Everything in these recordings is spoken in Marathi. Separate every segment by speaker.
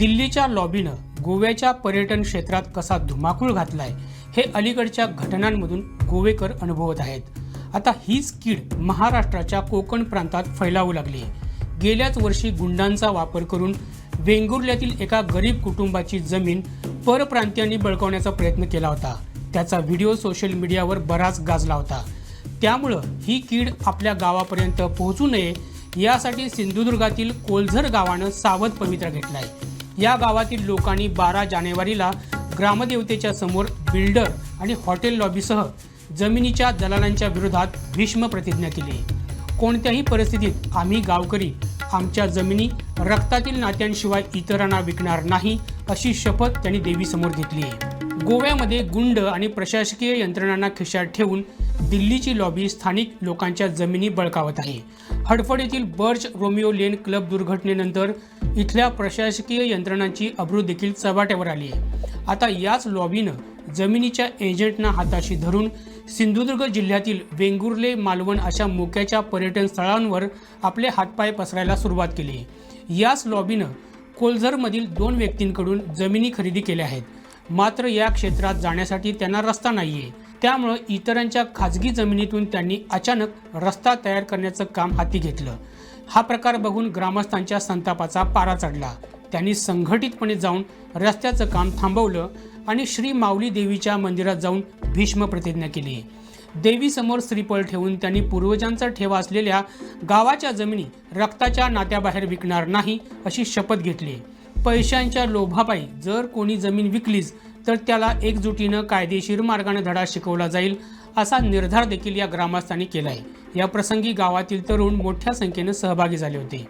Speaker 1: दिल्लीच्या लॉबीनं गोव्याच्या पर्यटन क्षेत्रात कसा धुमाकूळ घातलाय हे अलीकडच्या घटनांमधून गोवेकर अनुभवत आहेत. आता हीच कीड महाराष्ट्राच्या कोकण प्रांतात फैलावू लागली. आहे गेल्याच वर्षी गुंडांचा वापर करून वेंगुर्ल्यातील एका गरीब कुटुंबाची जमीन परप्रांतीयांनी बळकावण्याचा प्रयत्न केला होता. त्याचा व्हिडिओ सोशल मीडियावर बराच गाजला होता. त्यामुळं ही कीड आपल्या गावापर्यंत पोहोचू नये यासाठी सिंधुदुर्गातील कोलझर गावानं सावध पवित्रा आहे या गावातील लोकांनी बारा जानेवारीला ग्रामदेवतेच्या समोर बिल्डर आणि हॉटेल लॉबीसह जमिनीच्या दलालांच्या विरोधात भीष्म प्रतिज्ञा केली. कोणत्याही परिस्थितीत आम्ही गावकरी आमच्या जमिनी रक्तातील नात्यांशिवाय इतरांना विकणार नाही अशी शपथ त्यांनी देवीसमोर घेतली. आहे गोव्यामध्ये गुंड आणि प्रशासकीय यंत्रणांना खिशात ठेवून दिल्लीची लॉबी स्थानिक लोकांच्या जमिनी बळकावत आहे. हडफड येथील बर्च रोमिओ लेन क्लब दुर्घटनेनंतर इथल्या प्रशासकीय यंत्रणांची अब्रू देखील चव्हाट्यावर आली आहे. आता याच लॉबीनं जमिनीच्या एजंटना हाताशी धरून सिंधुदुर्ग जिल्ह्यातील वेंगुर्ले मालवण अशा मोक्याच्या पर्यटन स्थळांवर आपले हातपाय पसरायला सुरुवात केली आहे. याच लॉबीनं कोलझरमधील दोन व्यक्तींकडून जमिनी खरेदी केल्या आहेत. मात्र या क्षेत्रात जाण्यासाठी त्यांना रस्ता नाही आहे त्यामुळं इतरांच्या खाजगी जमिनीतून त्यांनी अचानक रस्ता तयार करण्याचं काम हाती घेतलं. हा प्रकार बघून ग्रामस्थांच्या संतापाचा पारा चढला. त्यांनी संघटितपणे जाऊन रस्त्याचं काम थांबवलं आणि श्री माऊली देवीच्या मंदिरात जाऊन भीष्म प्रतिज्ञा केली. देवीसमोर श्रीफळ ठेवून त्यांनी पूर्वजांचा ठेवा असलेल्या गावाच्या जमिनी रक्ताच्या नात्याबाहेर विकणार नाही अशी शपथ घेतली. पैशांच्या लोभापायी जर कोणी जमीन विकलीच तर त्याला एकजुटीनं कायदेशीर मार्गाने धडा शिकवला जाईल असा निर्धार देखील या ग्रामस्थांनी केला आहे या प्रसंगी गावातील तरुण मोठ्या संख्येनं सहभागी झाले होते.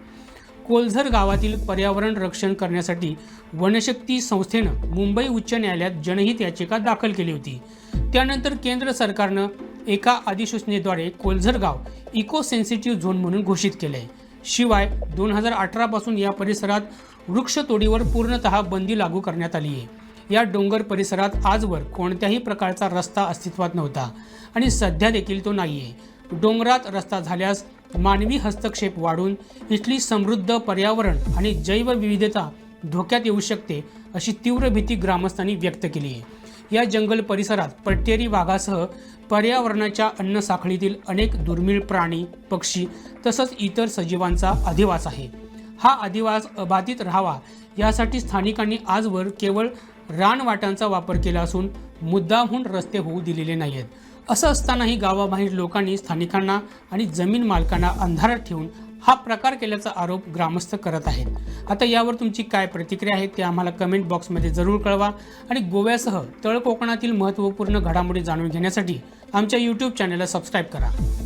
Speaker 1: कोलझर गावातील पर्यावरण रक्षण करण्यासाठी वनशक्ती संस्थेनं मुंबई उच्च न्यायालयात जनहित याचिका दाखल केली होती. त्यानंतर केंद्र सरकारनं एका अधिसूचनेद्वारे कोलझर गाव इको सेन्सिटिव्ह झोन म्हणून घोषित केलं आहे शिवाय दोन हजार अठरापासून या परिसरात वृक्षतोडीवर पूर्णतः बंदी लागू करण्यात आली आहे. या डोंगर परिसरात आजवर कोणत्याही प्रकारचा रस्ता अस्तित्वात नव्हता आणि सध्या देखील तो नाही आहे डोंगरात रस्ता झाल्यास मानवी हस्तक्षेप वाढून इथली समृद्ध पर्यावरण आणि जैवविविधता धोक्यात येऊ शकते अशी तीव्र भीती ग्रामस्थांनी व्यक्त केली आहे. या जंगल परिसरात पट्टेरी वाघासह पर्यावरणाच्या अन्न साखळीतील अनेक दुर्मिळ प्राणी पक्षी तसंच इतर सजीवांचा अधिवास आहे. हा अधिवास अबाधित राहावा. यासाठी स्थानिकांनी आजवर केवळ रानवाटांचा वापर केला असून मुद्दामहून रस्ते होऊ दिलेले नाही आहेत असं असतानाही गावाबाहेर लोकांनी स्थानिकांना आणि जमीन मालकांना अंधारात ठेवून हा प्रकार केल्याचा आरोप ग्रामस्थ करत आहेत. आता यावर तुमची काय प्रतिक्रिया आहे ते आम्हाला कमेंट बॉक्समध्ये जरूर कळवा आणि गोव्यासह तळ कोकणातील महत्त्वपूर्ण घडामोडी जाणून घेण्यासाठी आमच्या यूट्यूब चॅनलला सबस्क्राईब करा.